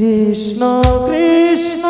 Krishna Krishna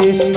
Krishna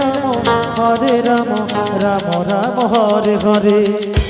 Ram Hare Ram Ram Ram Hare Hare.